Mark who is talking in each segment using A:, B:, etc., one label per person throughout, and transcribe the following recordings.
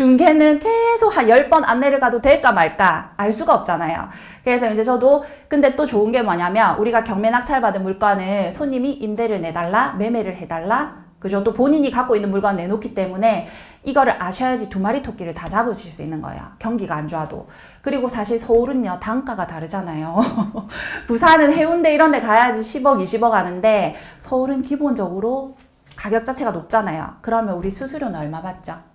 A: 중개는 계속 한 10번 안내를 가도 될까 말까 알 수가 없잖아요. 그래서 이제 저도 근데 또 좋은 게 뭐냐면 우리가 경매 낙찰받은 물건을 손님이 임대를 내달라, 매매를 해달라, 그죠? 또 본인이 갖고 있는 물건 내놓기 때문에 이거를 아셔야지 두 마리 토끼를 다 잡으실 수 있는 거예요. 경기가 안 좋아도. 그리고 사실 서울은요, 단가가 다르잖아요. 부산은 해운대 이런 데 가야지 10억, 20억 하는데 서울은 기본적으로 가격 자체가 높잖아요. 그러면 우리 수수료는 얼마 받죠?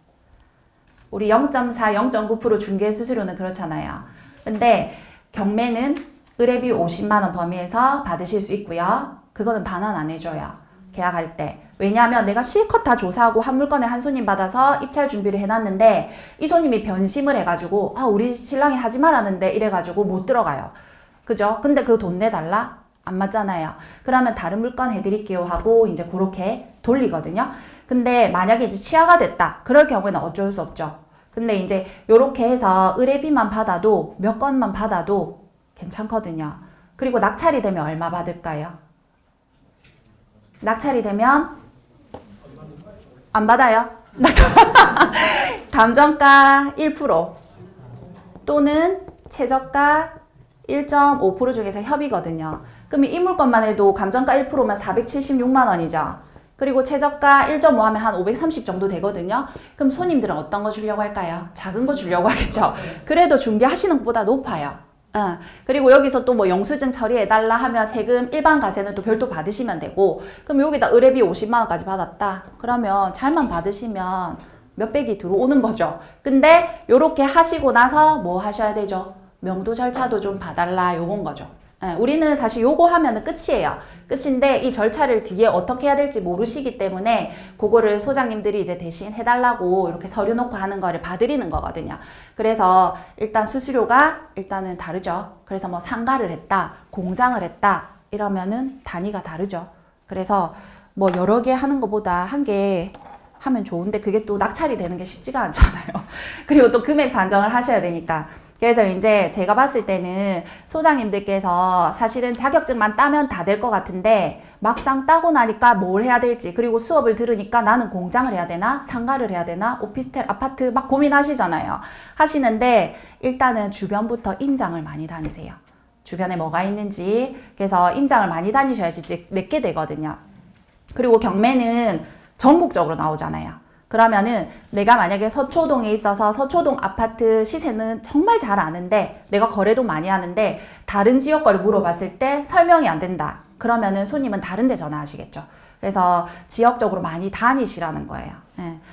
A: 우리 0.4, 0.9% 중개 수수료는 그렇잖아요. 근데 경매는 의뢰비 50만 원 범위에서 받으실 수 있고요. 그거는 반환 안 해줘요. 계약할 때. 왜냐하면 내가 실컷 다 조사하고 한 물건에 한 손님 받아서 입찰 준비를 해놨는데 이 손님이 변심을 해가지고 아 우리 신랑이 하지 말라는데 이래가지고 못 들어가요. 그죠? 근데 그 돈 내달라? 안 맞잖아요. 그러면 다른 물건 해드릴게요 하고 이제 그렇게 돌리거든요. 근데 만약에 이제 취하가 됐다. 그럴 경우에는 어쩔 수 없죠. 근데 이제 요렇게 해서 의뢰비만 받아도 몇 건만 받아도 괜찮거든요. 그리고 낙찰이 되면 얼마 받을까요? 낙찰이 되면 안 받아요. 감정가 1% 또는 최저가 1.5% 중에서 협의거든요. 그럼 이 물건만 해도 감정가 1%면 476만 원이죠. 그리고 최저가 1.5 하면 한 530 정도 되거든요. 그럼 손님들은 어떤 거 주려고 할까요? 작은 거 주려고 하겠죠. 그래도 중개하시는 것보다 높아요. 어, 그리고 여기서 또 뭐 영수증 처리해달라 하면 세금 일반 가세는 또 별도 받으시면 되고, 그럼 여기다 의뢰비 50만원까지 받았다. 그러면 잘만 받으시면 몇백이 들어오는 거죠. 근데 요렇게 하시고 나서 뭐 하셔야 되죠? 명도 절차도 좀 봐달라 요건 거죠. 예, 우리는 사실 요거 하면은 끝이에요. 끝인데 이 절차를 뒤에 어떻게 해야 될지 모르시기 때문에 그거를 소장님들이 이제 대신 해달라고 이렇게 서류 놓고 하는 거를 봐드리는 거거든요. 그래서 일단 수수료가 일단은 다르죠. 그래서 뭐 상가를 했다, 공장을 했다 이러면은 단위가 다르죠. 그래서 뭐 여러 개 하는 것보다 한 개 하면 좋은데 그게 또 낙찰이 되는 게 쉽지가 않잖아요. 그리고 또 금액 산정을 하셔야 되니까. 그래서 이제 제가 봤을 때는 소장님들께서 사실은 자격증만 따면 다 될 것 같은데 막상 따고 나니까 뭘 해야 될지 그리고 수업을 들으니까 나는 공장을 해야 되나 상가를 해야 되나 오피스텔 아파트 막 고민하시잖아요. 하시는데 일단은 주변부터 임장을 많이 다니세요. 주변에 뭐가 있는지 그래서 임장을 많이 다니셔야지 내- 내게 되거든요. 그리고 경매는 전국적으로 나오잖아요. 그러면은 내가 만약에 서초동에 있어서 서초동 아파트 시세는 정말 잘 아는데 내가 거래도 많이 하는데 다른 지역 거를 물어봤을 때 설명이 안 된다. 그러면은 손님은 다른 데 전화하시겠죠. 그래서 지역적으로 많이 다니시라는 거예요. 예.